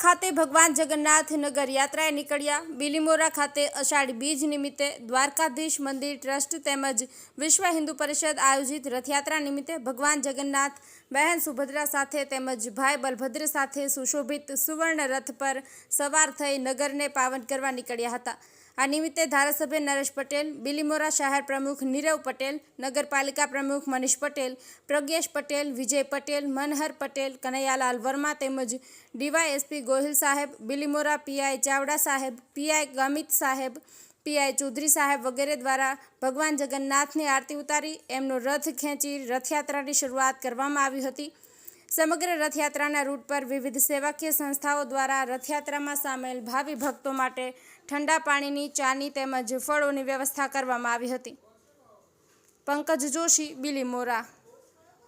ખાતે ભગવાન જગન્નાથ નગર યાત્રાએ નીકળ્યા. બિલીમોરા ખાતે અષાઢી બીજ નિમિત્તે દ્વારકાધીશ મંદિર ટ્રસ્ટ તેમજ વિશ્વ હિન્દુ પરિષદ આયોજિત રથયાત્રા નિમિત્તે ભગવાન જગન્નાથ, બહેન સુભદ્રા સાથે તેમજ ભાઈ બલભદ્ર સાથે સુશોભિત સુવર્ણ રથ પર સવાર થઈ નગરને પાવન કરવા નીકળ્યા હતા. આ નિમિત્તે ધારાસભ્ય નરેશ પટેલ, બિલીમોરા શહેર પ્રમુખ નીરવ પટેલ, નગરપાલિકા પ્રમુખ મનીષ પટેલ, પ્રજ્ઞેશ પટેલ, વિજય પટેલ, મનહર પટેલ, કનૈયાલાલ વર્મા તેમજ ડીવાયએસપી ગોહિલ સાહેબ, બિલીમોરા પીઆઈ ચાવડા સાહેબ, પીઆઈ ગમિત સાહેબ, પીઆઈ ચૌધરી સાહેબ વગેરે દ્વારા ભગવાન જગન્નાથની આરતી ઉતારી એમનો રથ ખેંચી રથયાત્રાની શરૂઆત કરવામાં આવી હતી. સમગ્ર રથયાત્રાના રૂટ પર વિવિધ સેવાકીય સંસ્થાઓ દ્વારા રથયાત્રામાં સામેલ ભાવિ ભક્તો માટે ઠંડા પાણીની, ચાની તેમજ ફળોની વ્યવસ્થા કરવામાં આવી હતી. પંકજ જોશી, બિલીમોરા.